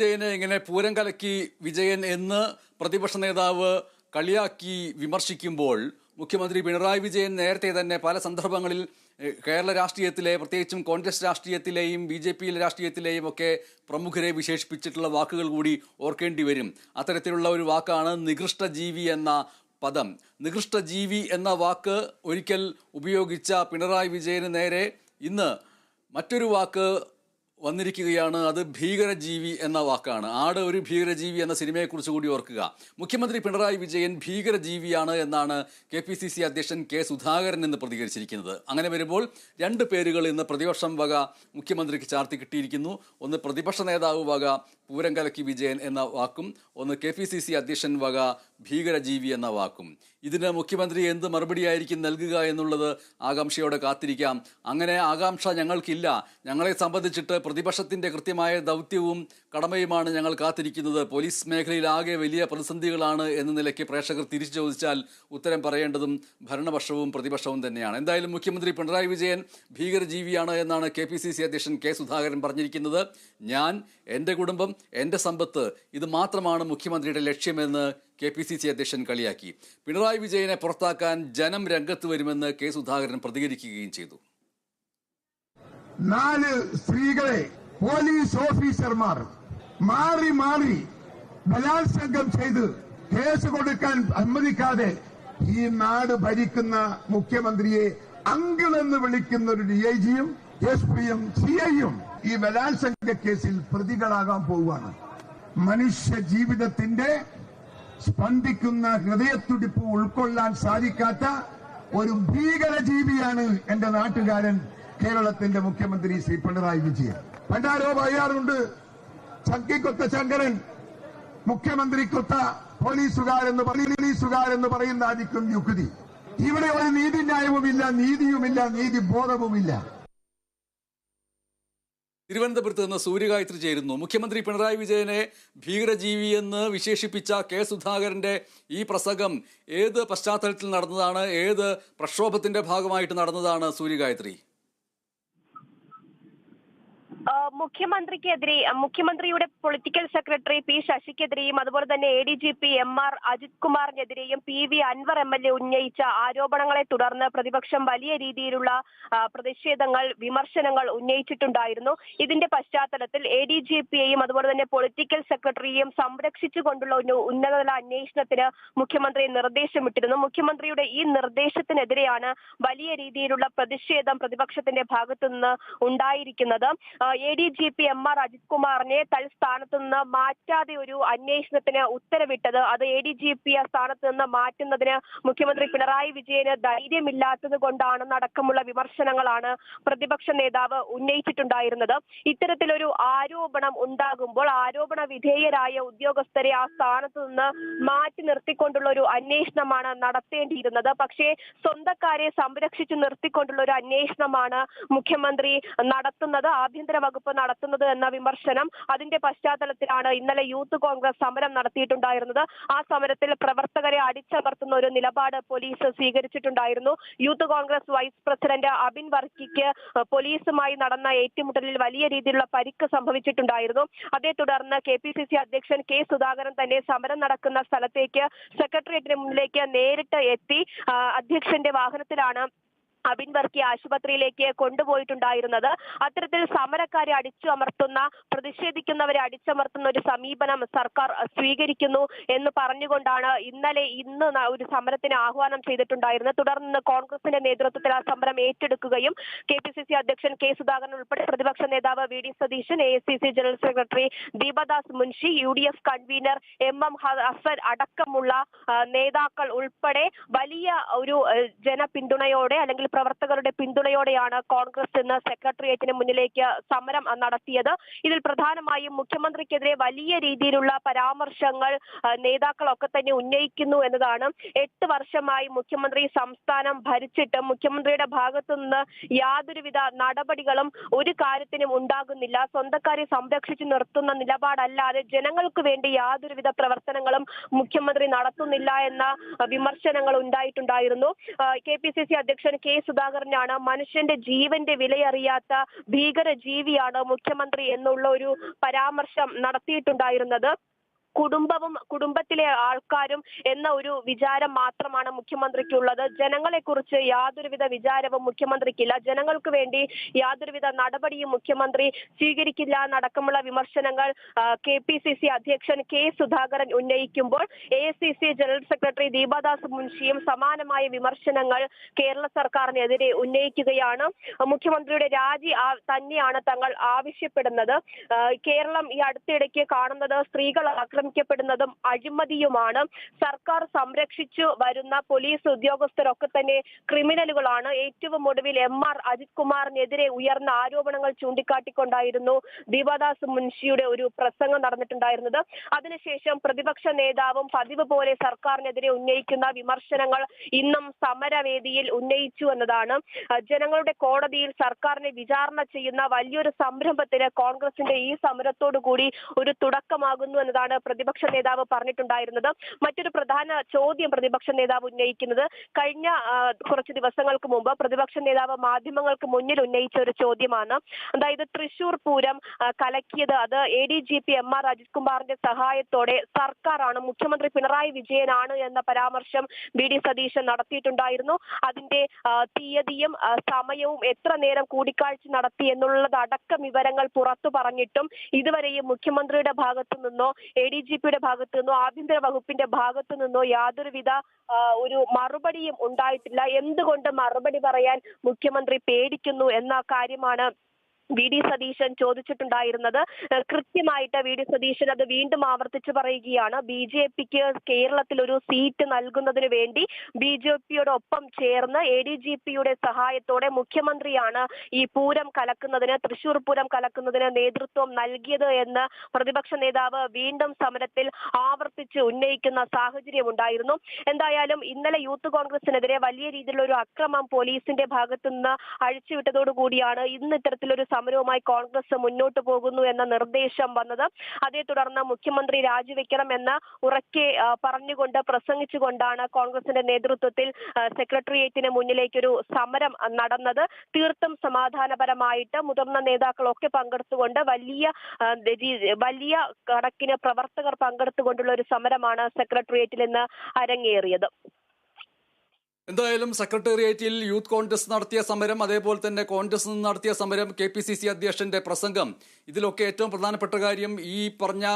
വിജയനെ ഇങ്ങനെ പൂരം കലക്കി വിജയൻ എന്ന് പ്രതിപക്ഷ നേതാവ് കളിയാക്കി വിമർശിക്കുമ്പോൾ മുഖ്യമന്ത്രി പിണറായി വിജയൻ നേരത്തെ തന്നെ പല സന്ദർഭങ്ങളിൽ കേരള രാഷ്ട്രീയത്തിലെ പ്രത്യേകിച്ചും കോൺഗ്രസ് രാഷ്ട്രീയത്തിലെയും ബി ജെ പിയിലെ രാഷ്ട്രീയത്തിലെയും ഒക്കെ പ്രമുഖരെ വിശേഷിപ്പിച്ചിട്ടുള്ള വാക്കുകൾ കൂടി ഓർക്കേണ്ടി വരും. അത്തരത്തിലുള്ള ഒരു വാക്കാണ് നികൃഷ്ട ജീവി എന്ന പദം. നികൃഷ്ട ജീവി എന്ന വാക്ക് ഒരിക്കൽ ഉപയോഗിച്ച പിണറായി വിജയന് നേരെ ഇന്ന് മറ്റൊരു വാക്ക് വന്നിരിക്കുകയാണ്. അത് ഭീകരജീവി എന്ന വാക്കാണ്. ആട് ഒരു ഭീകരജീവി എന്ന സിനിമയെക്കുറിച്ച് കൂടി ഓർക്കുക. മുഖ്യമന്ത്രി പിണറായി വിജയൻ ഭീകരജീവിയാണ് എന്നാണ് കെ പി സി സി അധ്യക്ഷൻ കെ സുധാകരൻ എന്ന് പ്രതികരിച്ചിരിക്കുന്നത്. അങ്ങനെ വരുമ്പോൾ രണ്ട് പേരുകൾ ഇന്ന് പ്രതിപക്ഷം വക മുഖ്യമന്ത്രിക്ക് ചാർത്തി കിട്ടിയിരിക്കുന്നു. ഒന്ന് പ്രതിപക്ഷ നേതാവ് വക പൂരം കലക്കി വിജയൻ എന്ന വാക്കും ഒന്ന് കെ പി സി സി അധ്യക്ഷൻ വക ഭീകരജീവി എന്ന വാക്കും. ഇതിന് മുഖ്യമന്ത്രി എന്ത് മറുപടിയായിരിക്കും നൽകുക എന്നുള്ളത് ആകാംക്ഷയോടെ കാത്തിരിക്കാം. അങ്ങനെ ആകാംക്ഷ ഞങ്ങൾക്കില്ല. ഞങ്ങളെ സംബന്ധിച്ചിട്ട് പ്രതിപക്ഷത്തിന്റെ കൃത്യമായ ദൗത്യവും കടമയുമാണ് ഞങ്ങൾ കാത്തിരിക്കുന്നത്. പോലീസ് മേഖലയിൽ ആകെ വലിയ പ്രതിസന്ധികളാണ് എന്ന നിലയ്ക്ക് പ്രേക്ഷകർ തിരിച്ചു ചോദിച്ചാൽ ഉത്തരം പറയേണ്ടതും ഭരണപക്ഷവും പ്രതിപക്ഷവും തന്നെയാണ്. എന്തായാലും മുഖ്യമന്ത്രി പിണറായി വിജയൻ ഭീകരജീവിയാണ് എന്നാണ് കെ പി സി സി അധ്യക്ഷൻ കെ സുധാകരൻ പറഞ്ഞിരിക്കുന്നത്. ഞാൻ എന്റെ കുടുംബം എന്റെ സമ്പത്ത് ഇത് മാത്രമാണ് മുഖ്യമന്ത്രിയുടെ ലക്ഷ്യമെന്ന് കെ പി സി സി അധ്യക്ഷൻ കളിയാക്കി. പിണറായി വിജയനെ പുറത്താക്കാൻ ജനം രംഗത്ത് വരുമെന്ന് കെ സുധാകരൻ പ്രതികരിക്കുകയും ചെയ്തു. നാല് സ്ത്രീകളെ പോലീസ് ഓഫീസർമാർ മാറി മാറി ബലാത്സംഗം ചെയ്ത് കേസ് കൊടുക്കാൻ അനുവദിക്കാതെ ഈ നാട് ഭരിക്കുന്ന മുഖ്യമന്ത്രിയെ അങ്കിളെന്ന് വിളിക്കുന്ന ഒരു ഡി ഐ ജിയും എസ് പിയും സി ഐയും ഈ ബലാത്സംഗ കേസിൽ പ്രതികളാകാൻ പോവുകയാണ്. മനുഷ്യ ജീവിതത്തിന്റെ സ്പന്ദിക്കുന്ന ഹൃദയത്തുടിപ്പ് ഉൾക്കൊള്ളാൻ സാധിക്കാത്ത ഒരു ഭീകര ജീവിയാണ് എന്റെ നാട്ടുകാരൻ കേരളത്തിന്റെ മുഖ്യമന്ത്രി ശ്രീ പിണറായി വിജയൻ. പണ്ടാരോ പറയാറുണ്ട് ചക്കിക്കൊത്ത ശങ്കരൻ മുഖ്യമന്ത്രി കൊത്ത പോലീസുകാരെന്ന് പോലീസുകാരെന്ന് പറയുന്നതായിരിക്കും യുക്തി. ഇവിടെ ഒരു നീതിന്യായവുമില്ല നീതിയുമില്ല നീതി ബോധവുമില്ല. തിരുവനന്തപുരത്ത് നിന്ന് സൂര്യഗായത്രി ചേരുന്നു. മുഖ്യമന്ത്രി പിണറായി വിജയനെ ഭീകരജീവി എന്ന് വിശേഷിപ്പിച്ച കെ സുധാകരന്റെ ഈ പ്രസംഗം ഏത് പശ്ചാത്തലത്തിൽ നടന്നതാണ്? ഏത് പ്രക്ഷോഭത്തിന്റെ ഭാഗമായിട്ട് നടന്നതാണ് സൂര്യഗായത്രി? മുഖ്യമന്ത്രിക്കെതിരെ മുഖ്യമന്ത്രിയുടെ പൊളിറ്റിക്കൽ സെക്രട്ടറി പി ശശിക്കെതിരെയും അതുപോലെ തന്നെ A D G P M R Ajith കുമാറിനെതിരെയും P V Anvar M L A ഉന്നയിച്ച ആരോപണങ്ങളെ തുടർന്ന് പ്രതിപക്ഷം വലിയ രീതിയിലുള്ള പ്രതിഷേധങ്ങൾ വിമർശനങ്ങൾ ഉന്നയിച്ചിട്ടുണ്ടായിരുന്നു. ഇതിന്റെ പശ്ചാത്തലത്തിൽ എ ഡി ജി പിയെയും അതുപോലെ തന്നെ പൊളിറ്റിക്കൽ സെക്രട്ടറിയെയും സംരക്ഷിച്ചുകൊണ്ടുള്ള ഒരു ഉന്നതതല അന്വേഷണത്തിന് മുഖ്യമന്ത്രി നിർദ്ദേശമിട്ടിരുന്നു. മുഖ്യമന്ത്രിയുടെ ഈ നിർദ്ദേശത്തിനെതിരെയാണ് വലിയ രീതിയിലുള്ള പ്രതിഷേധം പ്രതിപക്ഷത്തിന്റെ ഭാഗത്തുനിന്ന് ഉണ്ടായിരിക്കുന്നത്. A D G P M R Ajith കുമാറിനെ തൽസ്ഥാനത്ത് നിന്ന് മാറ്റാതെ ഒരു അന്വേഷണത്തിന് ഉത്തരവിട്ടത്. അത് എ ഡി ജി പി സ്ഥാനത്ത് നിന്ന് മാറ്റുന്നതിന് മുഖ്യമന്ത്രി പിണറായി വിജയന് ധൈര്യമില്ലാത്തത് കൊണ്ടാണെന്നടക്കമുള്ള വിമർശനങ്ങളാണ് പ്രതിപക്ഷ നേതാവ് ഉന്നയിച്ചിട്ടുണ്ടായിരുന്നത്. ഇത്തരത്തിലൊരു ആരോപണം ഉണ്ടാകുമ്പോൾ ആരോപണ വിധേയരായ ഉദ്യോഗസ്ഥരെ ആ സ്ഥാനത്ത് നിന്ന് മാറ്റി നിർത്തിക്കൊണ്ടുള്ള ഒരു അന്വേഷണമാണ് നടത്തേണ്ടിയിരുന്നത്. പക്ഷേ സ്വന്തക്കാരെ സംരക്ഷിച്ചു നിർത്തിക്കൊണ്ടുള്ള ഒരു അന്വേഷണമാണ് മുഖ്യമന്ത്രി നടത്തുന്നത്. ആഭ്യന്തര വകുപ്പ് നടത്തുന്നത് എന്ന വിമർശനം അതിന്റെ പശ്ചാത്തലത്തിലാണ് ഇന്നലെ യൂത്ത് കോൺഗ്രസ് സമരം നടത്തിയിട്ടുണ്ടായിരുന്നത്. ആ സമരത്തിൽ പ്രവർത്തകരെ അടിച്ചമർത്തുന്ന ഒരു നിലപാട് police സ്വീകരിച്ചിട്ടുണ്ടായിരുന്നു. Youth Congress vice president Abin വർക്കിക്ക് പോലീസുമായി നടന്ന ഏറ്റുമുട്ടലിൽ വലിയ രീതിയിലുള്ള പരിക്ക് സംഭവിച്ചിട്ടുണ്ടായിരുന്നു. അതേ തുടർന്ന് കെ പി സി സി അധ്യക്ഷൻ കെ സുധാകരൻ തന്നെ സമരം നടക്കുന്ന സ്ഥലത്തേക്ക് സെക്രട്ടേറിയറ്റിന് മുന്നിലേക്ക് നേരിട്ട് എത്തി. അധ്യക്ഷന്റെ വാഹനത്തിലാണ് അബിൻ വർക്കി ആശുപത്രിയിലേക്ക് കൊണ്ടുപോയിട്ടുണ്ടായിരുന്നത്. അത്തരത്തിൽ സമരക്കാരെ അടിച്ചു അമർത്തുന്ന പ്രതിഷേധിക്കുന്നവരെ അടിച്ചമർത്തുന്ന ഒരു സമീപനം സർക്കാർ സ്വീകരിക്കുന്നു എന്ന് പറഞ്ഞുകൊണ്ടാണ് ഇന്നലെ ഇന്ന് ഒരു സമരത്തിന് ആഹ്വാനം ചെയ്തിട്ടുണ്ടായിരുന്നത്. തുടർന്ന് കോൺഗ്രസിന്റെ നേതൃത്വത്തിൽ ആ സമരം ഏറ്റെടുക്കുകയും കെ പി സി സി അധ്യക്ഷൻ കെ സുധാകരൻ ഉൾപ്പെടെ പ്രതിപക്ഷ നേതാവ് V D Satheesan A C C general secretary Deepa Das Munshi U D F convener M M Hassan അടക്കമുള്ള നേതാക്കൾ ഉൾപ്പെടെ വലിയ ഒരു ജനപിന്തുണയോടെ അല്ലെങ്കിൽ പ്രവർത്തകരുടെ പിന്തുണയോടെയാണ് കോൺഗ്രസ് ഇന്ന് സെക്രട്ടേറിയറ്റിന് മുന്നിലേക്ക് സമരം നടത്തിയത്. ഇതിൽ പ്രധാനമായും മുഖ്യമന്ത്രിക്കെതിരെ വലിയ രീതിയിലുള്ള പരാമർശങ്ങൾ നേതാക്കളൊക്കെ തന്നെ ഉന്നയിക്കുന്നു എന്നതാണ്. എട്ട് വർഷമായി മുഖ്യമന്ത്രി സംസ്ഥാനം ഭരിച്ചിട്ടും മുഖ്യമന്ത്രിയുടെ ഭാഗത്തു നിന്ന് യാതൊരുവിധ നടപടികളും ഒരു കാര്യത്തിനും ഉണ്ടാകുന്നില്ല. സ്വന്തക്കാരെ സംരക്ഷിച്ചു നിർത്തുന്ന നിലപാടല്ലാതെ ജനങ്ങൾക്ക് വേണ്ടി യാതൊരുവിധ പ്രവർത്തനങ്ങളും മുഖ്യമന്ത്രി നടത്തുന്നില്ല എന്ന വിമർശനങ്ങൾ ഉണ്ടായിട്ടുണ്ടായിരുന്നു. കെ പി സി സി അധ്യക്ഷൻ കെ സുധാകരനാണ്. മനുഷ്യന്റെ ജീവന്റെ വിലയറിയാത്ത ഭീകര ജീവിയാണ് മുഖ്യമന്ത്രി എന്നുള്ള ഒരു പരാമർശം നടത്തിയിട്ടുണ്ടായിരുന്നത്. കുടുംബവും കുടുംബത്തിലെ ആൾക്കാരും എന്ന ഒരു വിചാരം മാത്രമാണ് മുഖ്യമന്ത്രിക്കുള്ളത്. ജനങ്ങളെ കുറിച്ച് യാതൊരുവിധ വിചാരവും മുഖ്യമന്ത്രിക്കില്ല. ജനങ്ങൾക്ക് വേണ്ടി യാതൊരുവിധ നടപടിയും മുഖ്യമന്ത്രി സ്വീകരിക്കില്ല എന്നടക്കമുള്ള വിമർശനങ്ങൾ കെ പി സി സി അധ്യക്ഷൻ K Sudhakaran ഉന്നയിക്കുമ്പോൾ A C C general secretary Deepa Das മുൻഷിയും സമാനമായ വിമർശനങ്ങൾ കേരള സർക്കാരിനെതിരെ ഉന്നയിക്കുകയാണ്. മുഖ്യമന്ത്രിയുടെ രാജി തന്നെയാണ് തങ്ങൾ ആവശ്യപ്പെടുന്നത്. കേരളം ഈ അടുത്തിടയ്ക്ക് കാണുന്നത് സ്ത്രീകൾ ആക്രമിക്കപ്പെടുന്നതും അഴിമതിയുമാണ്. സർക്കാർ സംരക്ഷിച്ചു വരുന്ന പോലീസ് ഉദ്യോഗസ്ഥരൊക്കെ തന്നെ ക്രിമിനലുകളാണ്. ഏറ്റവും ഒടുവിൽ എം ആർ അജിത് കുമാറിനെതിരെ ഉയർന്ന ആരോപണങ്ങൾ ചൂണ്ടിക്കാട്ടിക്കൊണ്ടായിരുന്നു ദീപദാസ് മുൻഷിയുടെ ഒരു പ്രസംഗം നടന്നിട്ടുണ്ടായിരുന്നത്. അതിനുശേഷം പ്രതിപക്ഷ നേതാവും പതിവ് പോലെ സർക്കാരിനെതിരെ ഉന്നയിക്കുന്ന വിമർശനങ്ങൾ ഇന്നും സമരവേദിയിൽ ഉന്നയിച്ചു എന്നതാണ്. ജനങ്ങളുടെ കോടതിയിൽ സർക്കാരിനെ വിചാരണ ചെയ്യുന്ന വലിയൊരു സംരംഭത്തിന് കോൺഗ്രസിന്റെ ഈ സമരത്തോടു കൂടി ഒരു തുടക്കമാകുന്നു എന്നതാണ് പ്രതിപക്ഷ നേതാവ് പറഞ്ഞിട്ടുണ്ടായിരുന്നത്. മറ്റൊരു പ്രധാന ചോദ്യം പ്രതിപക്ഷ നേതാവ് ഉന്നയിക്കുന്നത്. കഴിഞ്ഞ കുറച്ച് ദിവസങ്ങൾക്ക് മുമ്പ് പ്രതിപക്ഷ നേതാവ് മാധ്യമങ്ങൾക്ക് മുന്നിൽ ഉന്നയിച്ച ഒരു ചോദ്യമാണ്. അതായത് തൃശൂർ പൂരം കലക്കിയത് അത് A D G P M R Ajith കുമാറിന്റെ സഹായത്തോടെ സർക്കാരാണ് മുഖ്യമന്ത്രി പിണറായി വിജയനാണ് എന്ന പരാമർശം ബി ഡി സതീശൻ നടത്തിയിട്ടുണ്ടായിരുന്നു. അതിന്റെ തീയതിയും സമയവും എത്ര നേരം കൂടിക്കാഴ്ച നടത്തി എന്നുള്ളത് അടക്കം വിവരങ്ങൾ പുറത്തു പറഞ്ഞിട്ടും ഇതുവരെയും മുഖ്യമന്ത്രിയുടെ ഭാഗത്തു നിന്നോ എ ഡി പിയുടെ ഭാഗത്തു നിന്നോ ആഭ്യന്തര വകുപ്പിന്റെ ഭാഗത്തു നിന്നോ യാതൊരുവിധ ഒരു മറുപടിയും ഉണ്ടായിട്ടില്ല. എന്തുകൊണ്ട് മറുപടി പറയാൻ മുഖ്യമന്ത്രി പേടിക്കുന്നു എന്ന കാര്യമാണ് വി ഡി സതീശൻ ചോദിച്ചിട്ടുണ്ടായിരുന്നത്. കൃത്യമായിട്ട് വി ഡി സതീശൻ അത് വീണ്ടും ആവർത്തിച്ചു പറയുകയാണ്. ബി ജെ പിക്ക് കേരളത്തിൽ ഒരു സീറ്റ് നൽകുന്നതിന് വേണ്ടി ബി ജെ പിയോടൊപ്പം ചേർന്ന് എ ഡി ജി പിയുടെ സഹായത്തോടെ മുഖ്യമന്ത്രിയാണ് ഈ പൂരം കലക്കുന്നതിന് തൃശൂർ പൂരം കലക്കുന്നതിന് നേതൃത്വം നൽകിയത് എന്ന് പ്രതിപക്ഷ നേതാവ് വീണ്ടും സമരത്തിൽ ആവർത്തിച്ച് ഉന്നയിക്കുന്ന സാഹചര്യം ഉണ്ടായിരുന്നു. എന്തായാലും ഇന്നലെ യൂത്ത് കോൺഗ്രസിനെതിരെ വലിയ രീതിയിലുള്ള ഒരു അക്രമം പോലീസിന്റെ ഭാഗത്തുനിന്ന് അഴിച്ചുവിട്ടതോടുകൂടിയാണ് ഇന്ന് ഇത്തരത്തിലൊരു സമരവുമായി കോൺഗ്രസ് മുന്നോട്ട് പോകുന്നു എന്ന നിർദ്ദേശം വന്നത്. അതേ തുടർന്ന് മുഖ്യമന്ത്രി രാജിവെക്കണം എന്ന് ഉറക്കെ പറഞ്ഞുകൊണ്ട് പ്രസംഗിച്ചുകൊണ്ടാണ് കോൺഗ്രസിന്റെ നേതൃത്വത്തിൽ സെക്രട്ടേറിയറ്റിന് മുന്നിലേക്കൊരു സമരം നടന്നത്. തീർത്തും സമാധാനപരമായിട്ട് മുതിർന്ന നേതാക്കളൊക്കെ പങ്കെടുത്തുകൊണ്ട് വലിയ വലിയ കണക്കിന് പ്രവർത്തകർ പങ്കെടുത്തുകൊണ്ടുള്ള ഒരു സമരമാണ് സെക്രട്ടേറിയറ്റിൽ ഇന്ന് അരങ്ങേറിയത്. എന്തായാലും സെക്രട്ടേറിയറ്റിൽ യൂത്ത് കോൺഗ്രസ് നടത്തിയ സമരം അതേപോലെ തന്നെ കോൺഗ്രസ് നിന്ന് നടത്തിയ സമരം കെ പി സി സി അധ്യക്ഷന്റെ പ്രസംഗം. ഇതിലൊക്കെ ഏറ്റവും പ്രധാനപ്പെട്ട കാര്യം ഈ പറഞ്ഞ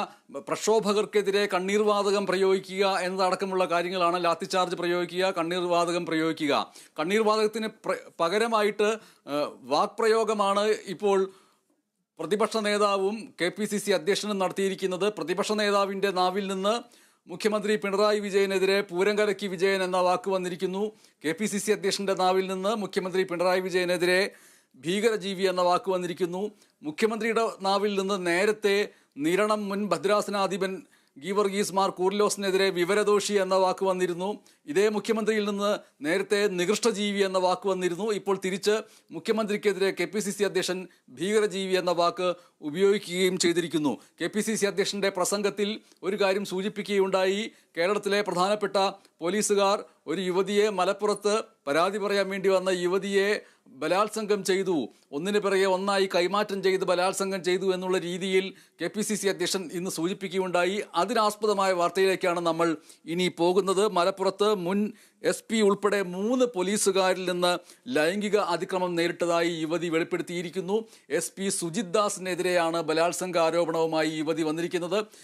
പ്രക്ഷോഭകർക്കെതിരെ കണ്ണീർ വാതകം പ്രയോഗിക്കുക എന്നതടക്കമുള്ള കാര്യങ്ങളാണ് ലാത്തിചാർജ് പ്രയോഗിക്കുക കണ്ണീർ വാതകം പ്രയോഗിക്കുക. കണ്ണീർ വാതകത്തിന് പകരമായിട്ട് വാക്പ്രയോഗമാണ് ഇപ്പോൾ പ്രതിപക്ഷ നേതാവും കെ പി സി സി അധ്യക്ഷനും നടത്തിയിരിക്കുന്നത്. പ്രതിപക്ഷ നേതാവിന്റെ നാവിൽ നിന്ന് മുഖ്യമന്ത്രി പിണറായി വിജയനെതിരെ പൂരം കലക്കി വിജയൻ എന്ന വാക്ക് വന്നിരിക്കുന്നു. കെ പി സി സി അധ്യക്ഷന്റെ നാവിൽ നിന്ന് മുഖ്യമന്ത്രി പിണറായി വിജയനെതിരെ ഭീകരജീവി എന്ന വാക്ക് വന്നിരിക്കുന്നു. മുഖ്യമന്ത്രിയുടെ നാവിൽ നിന്ന് നേരത്തെ നിരണം മുൻ ഭദ്രാസനാധിപൻ ഗീവർഗീസ് മാർ കൂർലോസിനെതിരെ വിവരദോഷി എന്ന വാക്ക് വന്നിരുന്നു. ഇതേ മുഖ്യമന്ത്രിയിൽ നിന്ന് നേരത്തെ നികൃഷ്ടജീവി എന്ന വാക്ക് വന്നിരുന്നു. ഇപ്പോൾ തിരിച്ച് മുഖ്യമന്ത്രിക്കെതിരെ കെ പി സി സി അധ്യക്ഷൻ ഭീകരജീവി എന്ന വാക്ക് ഉപയോഗിക്കുകയും ചെയ്തിരിക്കുന്നു. കെ പി സി സി അധ്യക്ഷന്റെ പ്രസംഗത്തിൽ ഒരു കാര്യം സൂചിപ്പിക്കുകയുണ്ടായി. കേരളത്തിലെ പ്രധാനപ്പെട്ട പോലീസുകാർ ഒരു യുവതിയെ മലപ്പുറത്ത് പരാതി പറയാൻ വേണ്ടി വന്ന യുവതിയെ ബലാത്സംഗം ചെയ്തു. ഒന്നിനു പിറകെ ഒന്നായി കൈമാറ്റം ചെയ്ത് ബലാത്സംഗം ചെയ്തു എന്നുള്ള രീതിയിൽ കെ പി സി സി അധ്യക്ഷൻ ഇന്ന് സൂചിപ്പിക്കുകയുണ്ടായി. അതിനാസ്പദമായ വാർത്തയിലേക്കാണ് നമ്മൾ ഇനി പോകുന്നത്. മലപ്പുറത്ത് മുൻ എസ് പി ഉൾപ്പെടെ മൂന്ന് പോലീസുകാരിൽ നിന്ന് ലൈംഗിക അതിക്രമം നേരിട്ടതായി യുവതി വെളിപ്പെടുത്തിയിരിക്കുന്നു. എസ് പി സുജിത് ദാസിനെതിരെയാണ് ബലാത്സംഗ ആരോപണവുമായി യുവതി വന്നിരിക്കുന്നത്.